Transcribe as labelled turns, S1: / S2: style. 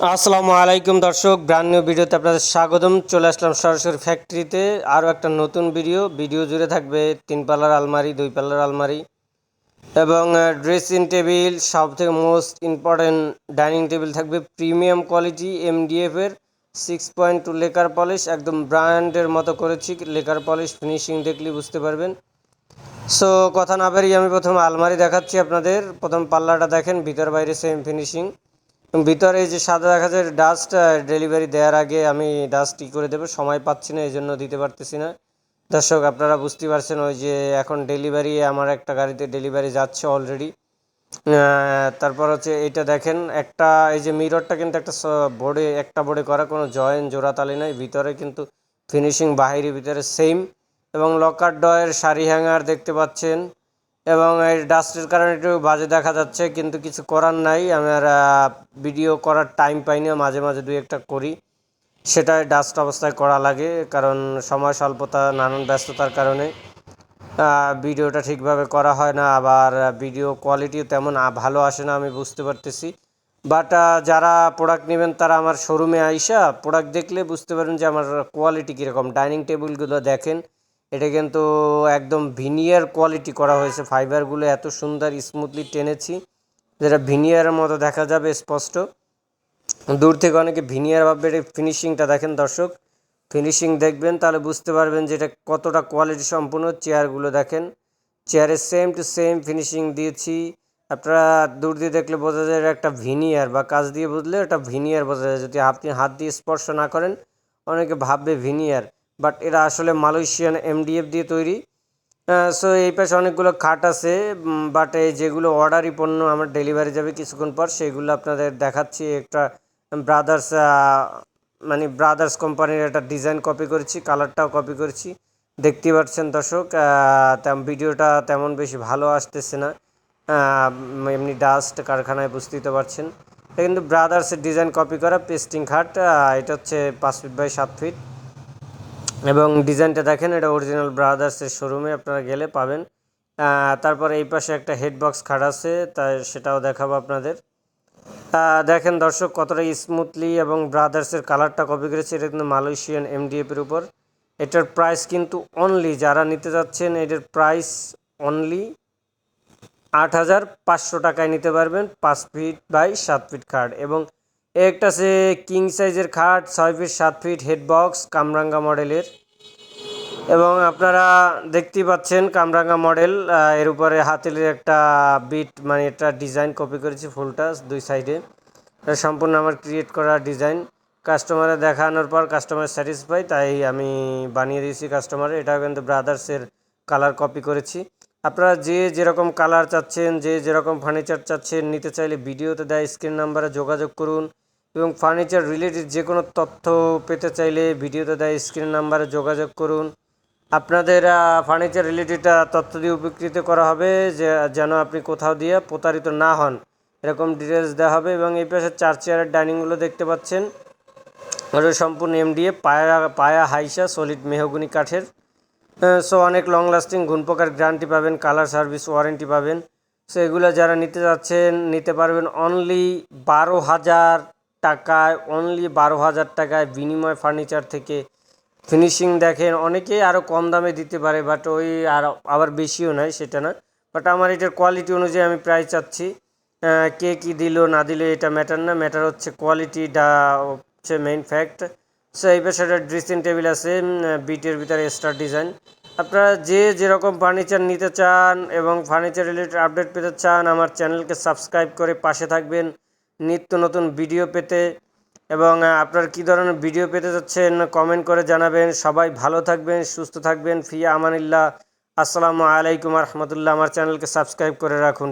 S1: আসসালামু আলাইকুম দর্শক ব্র্যান্ড নিউ ভিডিওতে আপনাদের স্বাগতম। চলে আসলাম সরাসরি ফ্যাক্টরিতে আরও একটা নতুন ভিডিও ভিডিও জুড়ে থাকবে তিন পাল্লার আলমারি, দুই পাল্লার আলমারি। এবং ড্রেসিং টেবিল সব থেকে মোস্ট ইম্পর্টেন্ট ডাইনিং টেবিল থাকবে প্রিমিয়াম কোয়ালিটি এমডিএফ এর। Six point two lacquer polish একদম ব্র্যান্ডের মতো করেছি। লেকার পলিশ ফিনিশিং দেখলে বুঝতে পারবেন। সো কথা না বেরিয়ে আমি প্রথম আলমারি দেখাচ্ছি আপনাদের। প্রথম পাল্লাটা দেখেন, ভিতর বাইরে সেম ফিনিশিং ভিতরে যে সাদা দেখা যায় ডাস্ট ডেলিভারি দেওয়ার আগে আমি ডাস্ট ই করে দেবো। সময় পাচ্ছি না এই জন্য দিতে পারতেছি না। দর্শক, আপনারা বুঝতে পারছেন ওই যে এখন ডেলিভারি আমার একটা গাড়িতে ডেলিভারি যাচ্ছে অলরেডি তারপর হচ্ছে এইটা দেখেন, একটা এই যে মিররটা কিন্তু একটা বোর্ডে একটা বোর্ডে করা, কোনো জয়েন জোড়াতালি নাই। ভিতরে কিন্তু ফিনিশিং বাহিরে, ভিতরে সেম এবং লকার ডয়ের শাড়ি হ্যাঙ্গার দেখতে পাচ্ছেন। এবং এই ডাস্টের কারণে একটু বাজে দেখা যাচ্ছে, কিন্তু কিছু করার নাই। আমার ভিডিও করার টাইম পাই না মাঝে মাঝে দুই একটা করি। সেটাই ডাস্ট অবস্থায় করা লাগে, কারণ সময় স্বল্পতা, নানান ব্যস্ততার কারণে ভিডিওটা ঠিকভাবে করা হয় না। আবার ভিডিও কোয়ালিটিও তেমন ভালো আসে না, আমি বুঝতে পারতেছি। বাট যারা প্রোডাক্ট নেবেন, তারা আমার শোরুমে আইসা প্রোডাক্ট দেখলে বুঝতে পারেন যে আমার কোয়ালিটি কীরকম। ডাইনিং টেবিলগুলো দেখেন এটা কিন্তু একদম ভিনিয়ার কোয়ালিটি করা হয়েছে। ফাইবারগুলো এত সুন্দর স্মুথলি টেনেছি, যেটা ভিনিয়ারের মতো দেখা যাবে স্পষ্ট। দূর থেকে অনেকে ভিনিয়ার ভাববে, এটা ফিনিশিংটা দেখেন দর্শক। ফিনিশিং দেখবেন, তাহলে বুঝতে পারবেন যে এটা কতটা কোয়ালিটি সম্পূর্ণ চেয়ারগুলো দেখেন চেয়ারের সেম টু সেম ফিনিশিং দিয়েছি। আপনারা দূর দিয়ে দেখলে বোঝা যায় একটা ভিনিয়ার বা কাজ দিয়ে বুঝলে এটা ভিনিয়ার বোঝা যায়। যদি আপনি হাত দিয়ে স্পর্শ না করেন, অনেকে ভাববে ভিনিয়ার বাট এরা আসলে মালয়েশিয়ান এমডিএফ দিয়ে তৈরি। সো এই পাশে অনেকগুলো খাট আছে বাট এই যেগুলো অর্ডারই পণ্য আমার ডেলিভারি যাবে কিছুক্ষণ পর, সেগুলো আপনাদের দেখাচ্ছি। একটা ব্রাদার্স মানে ব্রাদার্স কোম্পানির একটা ডিজাইন কপি করেছি কালারটাও কপি করেছি। দেখতে পাচ্ছেন দর্শক ভিডিওটা তেমন বেশি ভালো আসতেছে না। এমনি ডাস্ট কারখানায় বুঝতেই তো পারছেন। কিন্তু ব্রাদার্সের ডিজাইন কপি করা পেস্টিং খাট এটা হচ্ছে পাঁচ ফিট বাই সাত ফিট এবং ডিজাইনটা দেখেন, এটা অরিজিনাল ব্রাদার্সের শোরুমে আপনারা গেলে পাবেন। তারপর এই পাশে একটা হেডবক্স খাট আছে তাই সেটাও দেখাবো আপনাদের। দেখেন দর্শক, কতটা স্মুথলি এবং ব্রাদার্সের কালারটা কপি করেছে, এটা কিন্তু মালয়েশিয়ান এমডিএফের উপর। এটার প্রাইস কিন্তু অনলি যারা নিতে যাচ্ছেন, এটার প্রাইস অনলি আট হাজার পাঁচশো টাকায় নিতে পারবেন, পাঁচ ফিট বাই সাত ফিট খাট। এবং একটা আছে কিং সাইজের খাট, ছয় ফিট সাত ফিট হেড বক্স কামরাঙ্গা মডেলের এবং আপনারা দেখতেই পাচ্ছেন কামরাঙ্গা মডেল এর উপরে হাতেলের একটা বিট মানে একটা ডিজাইন কপি করেছি ফুলটা দুই সাইডে সম্পূর্ণ আমার ক্রিয়েট করা ডিজাইন কাস্টমারে দেখানোর পর কাস্টমার স্যাটিসফাই তাই আমি বানিয়ে দিয়েছি কাস্টমারে এটাও কিন্তু ব্রাদার্সের কালার কপি করেছি। আপনারা যে যেরকম কালার চাচ্ছেন, যে যেরকম ফার্নিচার চাচ্ছেন, নিতে চাইলে ভিডিওতে দেয় স্ক্রিন নাম্বারে যোগাযোগ করুন। এবং ফার্নিচার রিলেটেড যে কোনো তথ্য পেতে চাইলে ভিডিওতে দেয় স্ক্রিন নাম্বারে যোগাযোগ করুন। আপনাদের ফার্নিচার রিলেটেড তথ্য দিয়ে উপকৃত করা হবে যে, যেন আপনি কোথাও দিয়ে প্রতারিত না হন। এরকম ডিটেলস দেওয়া হবে এবং এই পাশে চার চেয়ারের ডাইনিংগুলো দেখতে পাচ্ছেন। ওটা সম্পূর্ণ এমডিএ পায়া পায়া হাইসা সলিড মেহগুনি কাঠের। সো অনেক লং লাস্টিং গুণপকার গ্যারান্টি পাবেন কালার সার্ভিস ওয়ারেন্টি পাবেন। সো এগুলো যারা নিতে যাচ্ছেন, নিতে পারবেন অনলি বারো হাজার টাকায় অনলি বারো হাজার টাকায় বিনিময় ফার্নিচার থেকে ফিনিশিং দেখেন। অনেকেই আরও কম দামে দিতে পারে বাট ওই আর আবার বেশিও নয়, সেটা না বাট আমার এটার কোয়ালিটি অনুযায়ী আমি প্রায় চাচ্ছি। কে কী দিল, না দিলে, এটা ম্যাটার না। ম্যাটার হচ্ছে কোয়ালিটিটা হচ্ছে মেইন ফ্যাক্ট সো এই পাশে একটা ড্রেসিং টেবিল আছে বিটের ভিতরে স্টার ডিজাইন আপনারা যে যেরকম ফার্নিচার নিতে চান এবং ফার্নিচার রিলেটেড আপডেট পেতে চান, আমার চ্যানেলকে সাবস্ক্রাইব করে পাশে থাকবেন। নিত্য নতুন ভিডিও পেতে এবং আপনার কী ধরনের ভিডিও পেতে যাচ্ছেন কমেন্ট করে জানাবেন। সবাই ভালো থাকবেন, সুস্থ থাকবেন। ফিয়া আমানিল্লাহ। আসসালামু আলাইকুম রহমতুল্লাহ আমার চ্যানেলকে সাবস্ক্রাইব করে রাখুন।